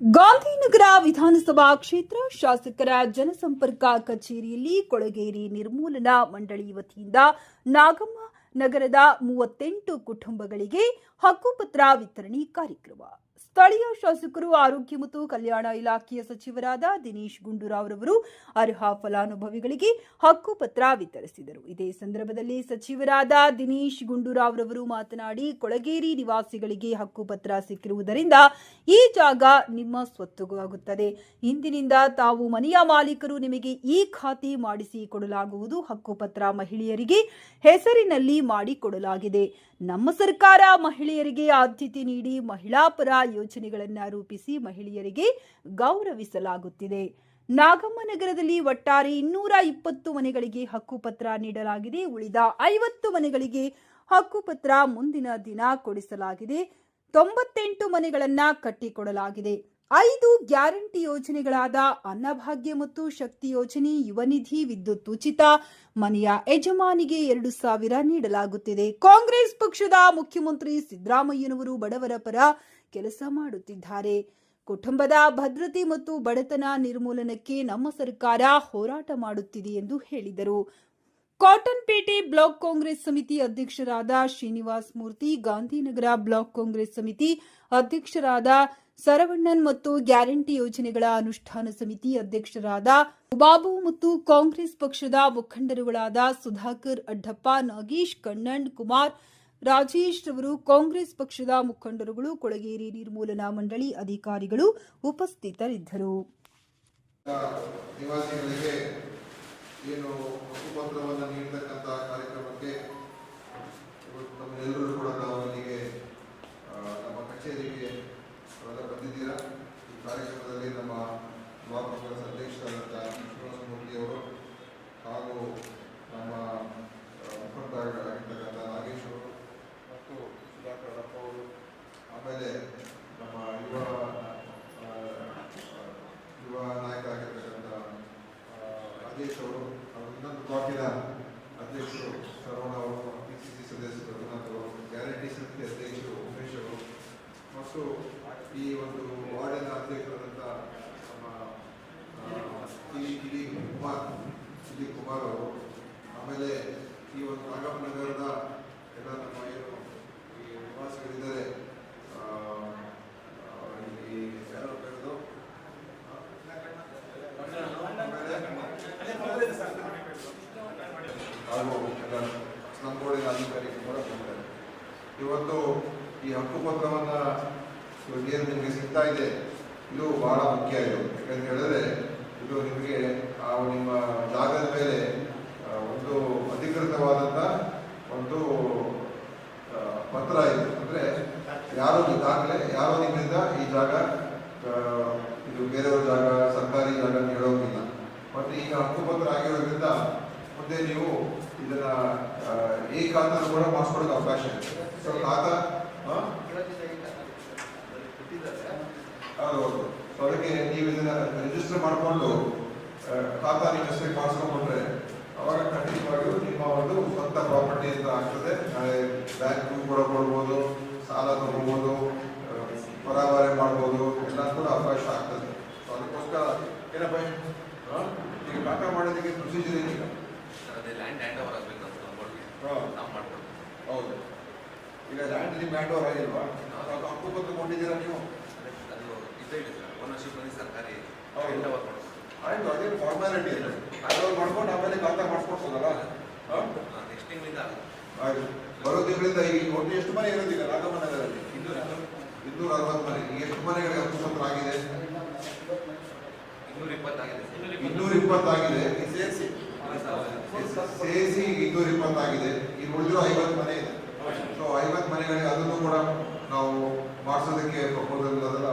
ಗಾಂಧಿನಗರ ವಿಧಾನಸಭಾ ಕ್ಷೇತ್ರ ಶಾಸಕರ ಜನಸಂಪರ್ಕ ಕಚೇರಿಯಲ್ಲಿ ಕೊಳಗೇರಿ ನಿರ್ಮೂಲನಾ ಮಂಡಳಿ ವತಿಯಿಂದ ನಾಗಮ್ಮ ನಗರದ ಮೂವತ್ತೆಂಟು ಕುಟುಂಬಗಳಿಗೆ ಹಕ್ಕುಪತ್ರ ವಿತರಣೆ ಕಾರ್ಯಕ್ರಮ. ಸ್ಥಳೀಯ ಶಾಸಕರು, ಆರೋಗ್ಯ ಮತ್ತು ಕಲ್ಯಾಣ ಇಲಾಖೆಯ ಸಚಿವರಾದ ದಿನೇಶ್ ಗುಂಡೂರಾವ್ ರವರು ಅರ್ಹ ಫಲಾನುಭವಿಗಳಿಗೆ ಹಕ್ಕುಪತ್ರ ವಿತರಿಸಿದರು. ಇದೇ ಸಂದರ್ಭದಲ್ಲಿ ಸಚಿವರಾದ ದಿನೇಶ್ ಗುಂಡೂರಾವ್ ರವರು ಮಾತನಾಡಿ, ಕೊಳಗೇರಿ ನಿವಾಸಿಗಳಿಗೆ ಹಕ್ಕುಪತ್ರ ಸಿಕ್ಕಿರುವುದರಿಂದ ಈ ಜಾಗ ನಿಮ್ಮ ಸ್ವತ್ತುಗಾಗುತ್ತದೆ. ಇಂದಿನಿಂದ ತಾವು ಮನೆಯ ಮಾಲೀಕರು ನಿಮಗೆ ಈ ಖಾತೆ ಮಾಡಿಸಿ ಕೊಡಲಾಗುವುದು. ಹಕ್ಕುಪತ್ರ ಮಹಿಳೆಯರಿಗೆ ಹೆಸರಿನಲ್ಲಿ ಮಾಡಿಕೊಡಲಾಗಿದೆ. ನಮ್ಮ ಸರ್ಕಾರ ಮಹಿಳೆಯರಿಗೆ ಆದ್ಯತೆ ನೀಡಿ ಮಹಿಳಾ ಪರ ಯೋಜನೆಗಳನ್ನು ರೂಪಿಸಿ ಮಹಿಳೆಯರಿಗೆ ಗೌರವಿಸಲಾಗುತ್ತಿದೆ. ನಾಗಮ್ಮ ನಗರದಲ್ಲಿ ಒಟ್ಟಾರೆ ಇನ್ನೂರ ಇಪ್ಪತ್ತು ಮನೆಗಳಿಗೆ ಹಕ್ಕುಪತ್ರ ನೀಡಲಾಗಿದೆ. ಉಳಿದ ಐವತ್ತು ಮನೆಗಳಿಗೆ ಹಕ್ಕುಪತ್ರ ಮುಂದಿನ ದಿನ ಕೊಡಿಸಲಾಗಿದೆ. ತೊಂಬತ್ತೆಂಟು ಮನೆಗಳನ್ನ ಕಟ್ಟಿಕೊಡಲಾಗಿದೆ. ಐದು ಗ್ಯಾರಂಟಿ ಯೋಜನೆಗಳಾದ ಅನ್ನಭಾಗ್ಯ ಮತ್ತು ಶಕ್ತಿ ಯೋಜನೆ ಯುವನಿಧಿ ವಿದ್ಯುತ್ ಉಚಿತ, ಮನೆಯ ಯಜಮಾನಿಗೆ ಎರಡು ಸಾವಿರ ನೀಡಲಾಗುತ್ತಿದೆ. ಕಾಂಗ್ರೆಸ್ ಪಕ್ಷದ ಮುಖ್ಯಮಂತ್ರಿ ಸಿದ್ದರಾಮಯ್ಯನವರು ಬಡವರ ಪರ ಕೆಲಸ ಮಾಡುತ್ತಿದ್ದಾರೆ. ಕುಟುಂಬದ ಭದ್ರತೆ ಮತ್ತು ಬಡತನ ನಿರ್ಮೂಲನಕ್ಕೆ ನಮ್ಮ ಸರ್ಕಾರ ಹೋರಾಟ ಮಾಡುತ್ತಿದೆ ಎಂದು ಹೇಳಿದರು. ಕಾಟನ್ಪೇಟೆ ಬ್ಲಾಕ್ ಕಾಂಗ್ರೆಸ್ ಸಮಿತಿ ಅಧ್ಯಕ್ಷರಾದ ಶ್ರೀನಿವಾಸ್ ಮೂರ್ತಿ, ಗಾಂಧಿನಗರ ಬ್ಲಾಕ್ ಕಾಂಗ್ರೆಸ್ ಸಮಿತಿ ಅಧ್ಯಕ್ಷರಾದ ಸರವಣ್ಣನ್ ಮತ್ತು ಗ್ಯಾರಂಟಿ ಯೋಜನೆಗಳ ಅನುಷ್ಠಾನ ಸಮಿತಿ ಅಧ್ಯಕ್ಷರಾದ ಬಾಬು ಮತ್ತು ಕಾಂಗ್ರೆಸ್ ಪಕ್ಷದ ಮುಖಂಡರುಗಳಾದ ಸುಧಾಕರ್ ಅಡ್ಡಪ್ಪ, ನಾಗೇಶ್ ಕಣ್ಣನ್, ಕುಮಾರ್ ರಾಜೇಶ್ ಅವರು ಕಾಂಗ್ರೆಸ್ ಪಕ್ಷದ ಮುಖಂಡರುಗಳು, ಕೊಳಗೇರಿ ನಿರ್ಮೂಲನಾ ಮಂಡಳಿ ಅಧಿಕಾರಿಗಳು ಉಪಸ್ಥಿತರಿದ್ದರು. ಏನು ತಾವೆಲ್ಲ ಬಂದಿದ್ದೀರಾ ಈ ಕಾರ್ಯಕ್ರಮದಲ್ಲಿ ನಮ್ಮ ಯುವ ಕಾಂಗ್ರೆಸ್ ಅಧ್ಯಕ್ಷರಾದಂಥ ಶ್ರೀನಿವಾಸ ಮೂರ್ತಿಯವರು ಹಾಗೂ ನಮ್ಮ ಆ, ಮುಖಂಡರಾಗಿರ್ತಕ್ಕಂಥ ನಾಗೇಶ್ ಅವರು ಮತ್ತು ಸುಧಾಕರ್ ಅಡಪ್ಪ ಅವರು ಆಮೇಲೆ ನಮ್ಮ ಯುವ ಆ, ಆ, ಯುವ ನಾಯಕರಾಗಿರ್ತಕ್ಕಂಥ ಆ, ರಾಜೇಶ್ ಅವರು ಹಾಗೂ ಇನ್ನೊಂದು ಬ್ಲಾಕಿನ ಅಧ್ಯಕ್ಷರು ಶರವಣ ಅವರು ಪಿ ಸಿ ಸಿ ಸದಸ್ಯರು ರಘುನಾಥ್ ಅವರು ಗ್ಯಾರಂಟಿ ಸಮಿತಿ ಅಧ್ಯಕ್ಷರು ಉಮೇಶ್ ಅವರು ಮತ್ತು ಈ ಒಂದು ವಾರ್ಡಿನ ಅಧ್ಯಕ್ಷರಾದಂಥ ನಮ್ಮ ಆ, ಕಿಲಿ ಕಿಲಿ ಕುಮಾರ್ ಸುದೀಪ್ ಕುಮಾರ್ ಅವರು. ಆಮೇಲೆ ಈ ಒಂದು ನಗರದ ಎಲ್ಲ ನಮ್ಮ ಏನು ಈ ನಿವಾಸಿಗಳಿದ್ದಾರೆ ಇಲ್ಲಿ ಯಾರು ಕರೆದು ಹಾಗೂ ಎಲ್ಲ ಕೂಡ ಬಂದಿದ್ದಾರೆ. ಇವತ್ತು ಈ ಹಕ್ಕುಪತ್ರವನ್ನ ಇವಾಗ ಏನು ನಿಮಗೆ ಸಿಗ್ತಾ ಇದೆ. ಇದು ಬಹಳ ಮುಖ್ಯ ಇದು. ಯಾಕಂತ ಹೇಳಿದ್ರೆ ಇದು ನಿಮಗೆ ಆ ನಿಮ್ಮ ಜಾಗದ ಮೇಲೆ ಒಂದು ಅಧಿಕೃತವಾದಂಥ ಒಂದು ಪತ್ರ ಇದು. ಅಂದ್ರೆ ಯಾರೋ ದಾಖಲೆ, ಯಾರೋ ನಿಮ್ಮಿಂದ ಈ ಜಾಗ ಇದು ಬೇರೆಯವ್ರ ಜಾಗ, ಸರ್ಕಾರಿ ಜಾಗ ಅಂತ ಹೇಳೋದಿಲ್ಲ. ಮತ್ತೆ ಈಗ ಹಕ್ಕುಪತ್ರ ಆಗಿರೋದ್ರಿಂದ ಮುಂದೆ ನೀವು ಇದನ್ನ ಈ ಕಾಲದಲ್ಲಿ ಕೂಡ ಮಾಡಿಸ್ಕೊಡೋಕೆ ಅವಕಾಶ ಇದೆ. ಸೊ ಖಾತಾ? ಹೌದು ಹೌದು. ಅದಕ್ಕೆ ನೀವು ಇದನ್ನ ರಿಜಿಸ್ಟರ್ ಮಾಡಿಕೊಂಡು ಖಾತಾ ನಿಮ್ಮ ಹೆಸರಿಗೆ ಮಾಡಿಸ್ಕೊಂಡ್ರೆ ಅವಾಗ ಖಂಡಿತವಾಗಿಯೂ ನಿಮ್ಮ ಒಂದು ಸ್ವಂತ ಪ್ರಾಪರ್ಟಿ ಅಂತ ಆಗ್ತದೆ. ನಾಳೆ ಬ್ಯಾಂಕ್ ಕೂಡ ಕೊಡ್ಬೋದು ಸಾಲ ತಗೋಬೋದು ಆ, ಪರಾಮರ್ಶೆ ಮಾಡ್ಬೋದು ಎಲ್ಲ ಕೂಡ ಅವಕಾಶ ಆಗ್ತದೆ. ಸೊ ಅದಕ್ಕೋಸ್ಕರ ಏನಪ್ಪ? ಈಗ ಖಾತಾ ಮಾಡೋದಕ್ಕೆ ಪ್ರೊಸೀಜರ್ ಏನಿಲ್ಲ? ಅದೇ ಲ್ಯಾಂಡ್ ಹ್ಯಾಂಡ್ ಓವರ್ ಆಗಬೇಕು ಅಂತ ನಾವು ಮಾಡ್ಕೊಡ್ತೀವಿ. ಹೌದು. ಈಗ ಲ್ಯಾಂಡ್ ನಿಮ್ಮ ಹ್ಯಾಂಡ್ ಓವರ್ ಆಗಿಲ್ವಾ ಹಕ್ಕುಪತ್ರ ಕೊಂಡಿದ್ದೀರಾ ನೀವು? ಅದು ಇದ್ದೇ ಇದೆ ಓನರ್ಶಿಪ್ ಅಲ್ಲಿ ಸರ್ಕಾರಿ ಹೌದು. ಆಯಿತು ಅದೇನು ಫಾರ್ಮಾಲಿಟಿ ಇದೆ ಹ್ಯಾಂಡ್ ಮಾಡ್ಕೊಂಡು ಆಮೇಲೆ ಖಾತಾ ಮಾಡಿಸ್ಕೊಡ್ಬೋದಲ್ಲ ಹಾಂ? ನೆಕ್ಸ್ಟ್ ತಿಂಗಳಿಂದ ಆಯ್ತು. ಬರೋ ತಿಂಗಳಿಂದ ಈ ಒಟ್ಟು ಎಷ್ಟು ಮನೆ ಇರೋದಿಲ್ಲ ರಾಘವ ನಗರದಲ್ಲಿ ಇನ್ನೂರ. ಇನ್ನೂರ ಅರವತ್ತು ಮನೆ. ಎಷ್ಟು ಮನೆಗಳಿಗೆ ಹಕ್ಕುಪತ್ರ ಆಗಿದೆ? ಇನ್ನೂರ ಇಪ್ಪತ್ತಾಗಿದೆ ಇನ್ನೂರ ಇಪ್ಪತ್ತಾಗಿದೆ ಸೇರಿಸಿ. ಸೇರಿಸಿ ಇನ್ನೂರ ಇಪ್ಪತ್ತಾಗಿದೆ ಈಗ ಉಳಿದಿರೋ ಐವತ್ತು ಮನೆ ಇದೆ. ಸೊ ಐವತ್ತು ಮನೆಗಳಿಗೆ ಅದನ್ನು ಕೂಡ ನಾವು ಮಾಡಿಸೋದಕ್ಕೆ ಪ್ರಪೋಸಲ್ ಅದೆಲ್ಲ